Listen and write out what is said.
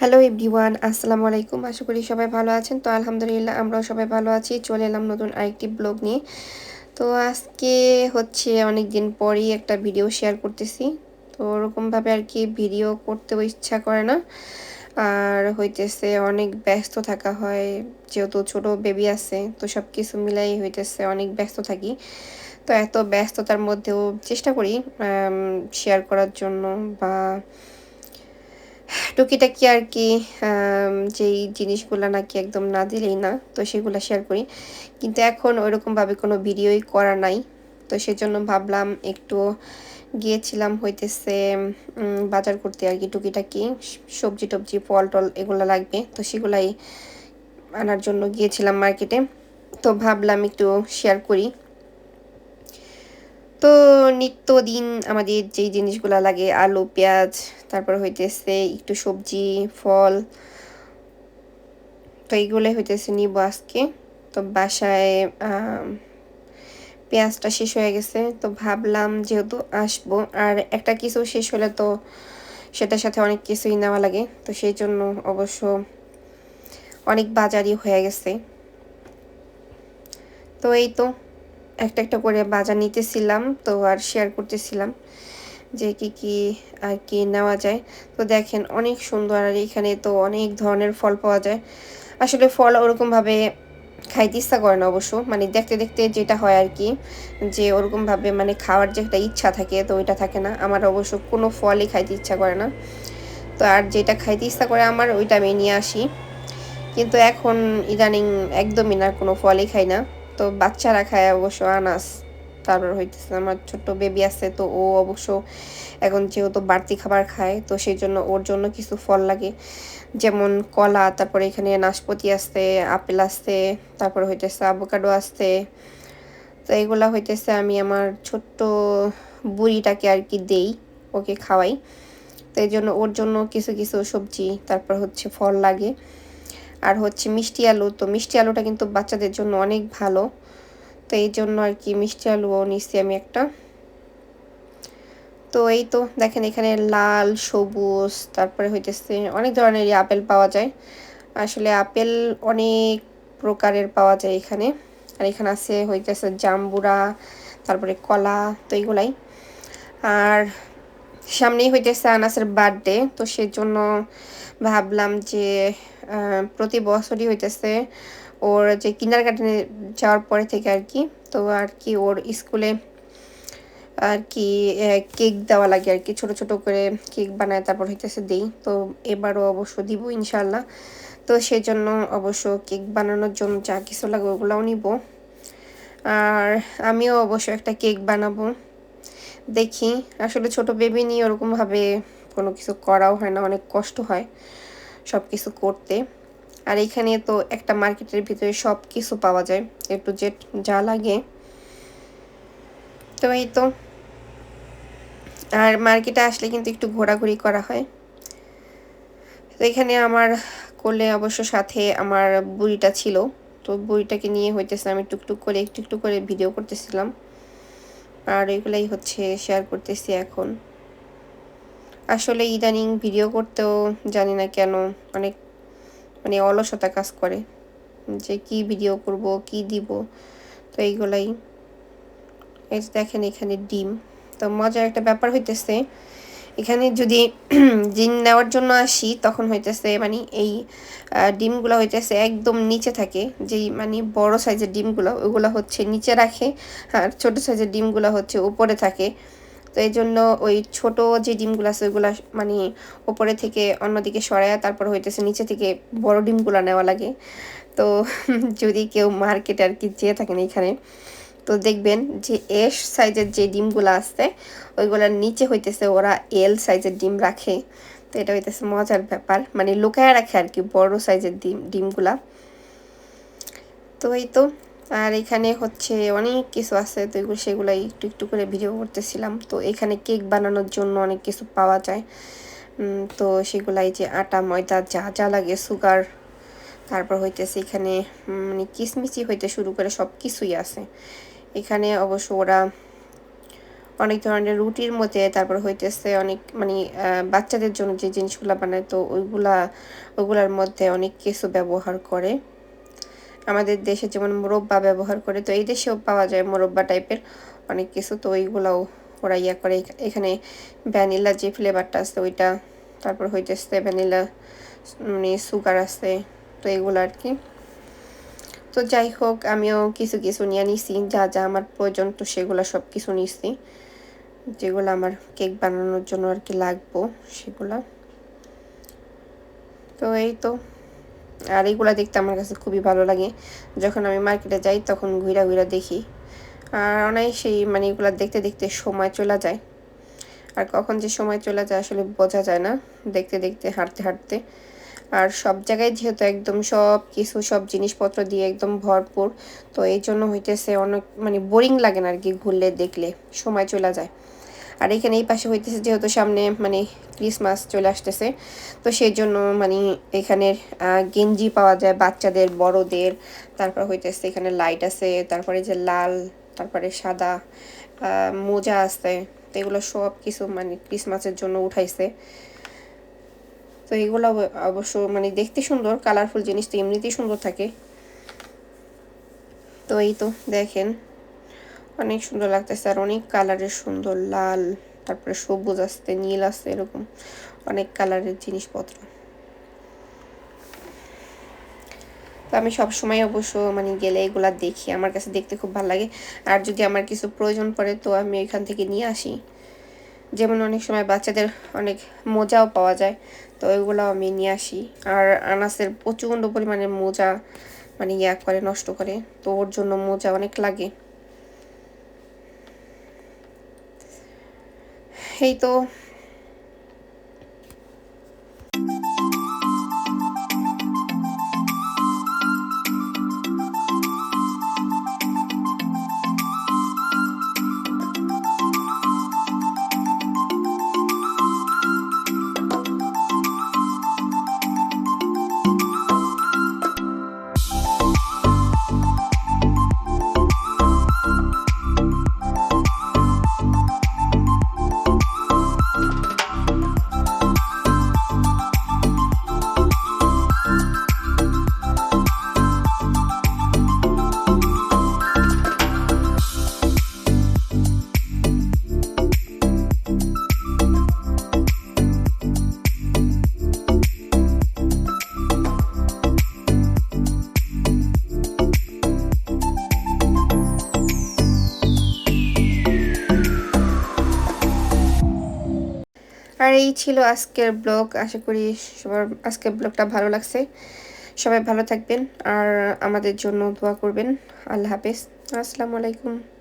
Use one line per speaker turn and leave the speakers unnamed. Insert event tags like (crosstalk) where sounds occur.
Hello everyone আসসালামু আলাইকুম। আশা করি সবাই ভালো আছেন। তো আলহামদুলিল্লাহ, আমরাও সবাই ভালো আছি। চলে এলাম নতুন আরেকটি ব্লগ নিয়ে। তো আজকে হচ্ছে অনেক দিন পরই একটা ভিডিও শেয়ার করতেছি। তো ওরকমভাবে আর কি ভিডিও করতেও ইচ্ছা করে না। আর হইতেছে অনেক ব্যস্ত থাকা হয়। যেহেতু ছোট বেবি আছে, তো সব কিছু মিলাই হইতেছে অনেক ব্যস্ত থাকি। তো এত ব্যস্ততার মধ্যেও চেষ্টা করি শেয়ার করার জন্য বা টুকিটাকি আর কি যেই জিনিসগুলো নাকি একদম না দিলেই না, তো সেগুলো শেয়ার করি। কিন্তু এখন ওইরকমভাবে কোনো ভিডিওই করা নাই, তো সেজন্য ভাবলাম একটু গিয়েছিলাম হইতেছে বাজার করতে আর কি টুকিটাকি, সবজি টবজি, ফল টল এগুলো লাগবে, তো সেগুলাই আনার জন্য গিয়েছিলাম মার্কেটে তো ভাবলাম একটু শেয়ার করি। তো নিত্যদিন আমাদের যেই জিনিসগুলো লাগে, আলু, পেঁয়াজ, তারপর হইতেছে একটু সবজি, ফল, তো এইগুলোই হইতেছে নিব আজকে। তো বাসায় পেঁয়াজটা শেষ হয়ে গেছে, তো ভাবলাম যেহেতু আসব, আর একটা কিছু শেষ হলে তো সেটার সাথে অনেক কিছুই নেওয়া লাগে, তো সেই জন্য অবশ্য অনেক বাজারই হয়ে গেছে। তো এই তো। একটা একটা করে বাজার নিতেছিলাম, তো আর শেয়ার করতেছিলাম যে কি কি, আর কি নেওয়া যায়। তো দেখেন অনেক সুন্দর, আর এখানে তো অনেক ধরনের ফল পাওয়া যায়। আসলে ফল ওরকমভাবে খাইতে ইচ্ছা করে না অবশ্য মানে দেখতে দেখতে যেটা হয় আর কি, যে ওরকমভাবে মানে খাওয়ার যে একটা ইচ্ছা থাকে, তো ওইটা থাকে না। আমার অবশ্য কোনো ফলই খাইতে ইচ্ছা করে না। তো আর যেটা খাইতে ইচ্ছা করে আমার, ওইটা আমি নিয়ে আসি। কিন্তু এখন ইদানিং একদমই না, কোনো ফলই খাই না। তো বাচ্চারা খায় অবশ্য আনাস, তারপর হইতেছে আমার ছোট্ট বেবি আছে, তো ও অবশ্য এখন যেহেতু বাড়তি খাবার খায়, তো সেই জন্য ওর জন্য কিছু ফল লাগে। যেমন কলা, তারপরে এখানে নাশপতি আসতে আপেল আসতে তারপর হইতেছে আবোকাডো আসতে তো এগুলা হইতেছে আমি আমার ছোট্ট বুড়িটাকে আর কি দেই, ওকে খাওয়াই। তো এই জন্য ওর জন্য কিছু কিছু সবজি, তারপর হচ্ছে ফল লাগে। আর হচ্ছে মিষ্টি আলু, তো মিষ্টি আলুটা কিন্তু বাচ্চাদের জন্য অনেক ভালো। তো এই জন্য আর কি মিষ্টি আলুও নিচ্ছি আমি একটা। তো এই তো দেখেন এখানে লাল, সবুজ, তারপরে হইতেছে অনেক ধরনেরই আপেল পাওয়া যায়। আসলে আপেল অনেক প্রকারের পাওয়া যায় এখানে। আর এখানে আছে হইতেছে জাম্বুরা, তারপরে কলা, তো এইগুলাই আর সামনেই হইতেছে আনাসের বার্থডে তো সেজন্য ভাবলাম যে প্রতি বছরই হইতেছে ওর যে কিনার গার্ডেনে যাওয়ার পরে থেকে আর কি, তো আর কি ওর স্কুলে আর কি কেক দেওয়া লাগে আর কি, ছোট ছোট করে কেক বানায় তারপর হইতেছে দিই, তো এবারও অবশ্য দিব ইনশাল্লাহ তো সেই জন্য অবশ্য কেক বানানোর জন্য যা কিছু লাগে ওগুলোও নিব। আর আমিও অবশ্য একটা কেক বানাবো। দেখি। আসলে ছোট বেবি নিয়ে ওরকমভাবে কোনো কিছু করাও হয় না, অনেক কষ্ট হয় সব কিছু করতে। আর এখানে তো একটা মার্কেটের ভিতরে সব কিছু পাওয়া যায় একটু জেট যা লাগে। তো এই তো। আর মার্কেটে আসলে কিন্তু একটু ঘোরাঘুরি করা হয়। তো এখানে আমার করলে অবশ্য সাথে আমার বুড়িটা ছিল, তো বুড়িটাকে নিয়ে হইতেছে আমি টুকটুক করে, একটু একটু করে ভিডিও করতেছিলাম। আর এগুলাই হচ্ছে শেয়ার করতেছি এখন। আসলে ইদানিং ভিডিও করতেও জানি না কেন অনেক মানে অলসতা কাজ করে। যে কি ভিডিও করব, কি দিব, তো এইগুলাই। এই দেখেন এখানে ডিম। তো মজার একটা ব্যাপার হইতেছে এখানে যদি (clears throat) ডিম নেওয়ার জন্য আসি, তখন হইতেছে মানে এই ডিমগুলো হইতেছে একদম নিচে থাকে। যেই মানে বড় সাইজের ডিমগুলো, ওগুলো হচ্ছে নিচে রাখে আর ছোট সাইজের ডিমগুলো হচ্ছে উপরে থাকে। তো এই জন্য ওই ছোট যে ডিমগুলো আছে ওইগুলো মানে ওপরে থেকে অন্যদিকে সরায় তারপর হইতেছে নিচে থেকে বড় ডিমগুলো নেওয়া লাগে। তো (laughs) যদি কেউ মার্কেটে আর কি যেয়ে থাকেন এখানে তো দেখবেন যে এস সাইজের যে ডিমগুলো আসছে ওইগুলোর নিচে হইতেছে ওরা এল সাইজের ডিম রাখে। তো এটা হইতেছে মজার ব্যাপার। মানে লুকায় রাখে আর কি বড় সাইজের ডিম, ডিমগুলা। তো এই তো। আর এখানে হচ্ছে অনেক কিছু আছে, তো এগুলো সেগুলাই একটু একটু করে ভিডিও করতেছিলাম। তো এখানে কেক বানানোর জন্য অনেক কিছু পাওয়া যায়। তো সেগুলাই যে আটা, ময়দা, যা যা লাগে, সুগার, তারপর হইতেছে এখানে মানে কিসমিচি হইতে শুরু করে সব কিছুই আছে। এখানে অবশ্য ওরা অনেক ধরনের রুটির মধ্যে, তারপর হইতেছে অনেক মানে বাচ্চাদের জন্য যে জিনিসগুলো বানায়, তো ওইগুলা, ওগুলার মধ্যে অনেক কিছু ব্যবহার করে। আমাদের দেশে যেমন মোরব্বা ব্যবহার করে, তো এই দেশেও পাওয়া যায় মোরব্বা টাইপের অনেক কিছু, তো ওইগুলাও ওরা ইয়া করে। এখানে ভ্যানিলা যে ফ্লেভারটা আছে ওইটা, তারপর হইতেছে ভ্যানিলা মানে সুগার আছে, তো এগুলো আর কি। তো যাই হোক, আমিও কিছু কিছু নিয়ে নিছি, যা যা আমার প্রয়োজন, তো সেগুলো সব কিছু নিছি। যেগুলো আমার কেক বানানোর জন্য আর কি লাগবো, সেগুলা। তো এই তো। আর এইগুলা দেখতে আমার কাছে খুবই ভালো লাগে। যখন আমি মার্কেটে যাই, তখন ঘুরা ঘুরা দেখি। আর অনেক সেই মানে এগুলো দেখতে দেখতে সময় চলে যায়। আর কখন যে সময় চলে যায় আসলে বোঝা যায় না। দেখতে দেখতে, হাঁটতে হাঁটতে। আর সব জায়গায় যেহেতু একদম সব কিছু, সব জিনিসপত্র দিয়ে একদম ভরপুর, তো এই জন্য হইতেছে অনেক মানে বোরিং লাগে না আর কি ঘুরলে, দেখলে, সময় চলে যায়। আর এখানে এই পাশে হইতেছে যেহেতু সামনে মানে ক্রিসমাস চলে আসতেছে, তো সেই জন্য মানে এখানের গেঞ্জি পাওয়া যায় বাচ্চাদের, বড়দের, তারপর হইতেছে এখানে লাইট আছে, তারপরে যে লাল, তারপরে সাদা মোজা আছে, তো এগুলো সব কিছু মানে ক্রিসমাসের জন্য উঠাইছে। তো এগুলো অবশ্য মানে দেখতে সুন্দর কালারফুল জিনিস তো এমনিতেই সুন্দর থাকে। তো এই তো দেখেন, অনেক সুন্দর লাগতেছে আর অনেক কালারের সুন্দর লাল, তারপরে সবুজ আসতে নীল আসতে এরকম অনেক কালারের জিনিসপত্র। তো আমি সবসময় অবশ্য মানে গেলে এগুলা দেখি, আমার কাছে দেখতে খুব ভালো লাগে। আর যদি আমার কিছু প্রয়োজন পড়ে তো আমি এখান থেকে নিয়ে আসি। যেমন অনেক সময় বাচ্চাদের অনেক মোজাও পাওয়া যায়, তো ওইগুলো আমি নিয়ে আসি। আর আনাসের প্রচণ্ড পরিমাণে মোজা মানে ইয়া করে, নষ্ট করে, তো ওর জন্য মোজা অনেক লাগে। এই তো আর এই ছিল আজকের ব্লগ। আশা করি সবার আজকের ব্লগটা ভালো লাগছে। সবাই ভালো থাকবেন আর আমাদের জন্য দোয়া করবেন। আল্লাহ হাফেজ। আসসালামু আলাইকুম।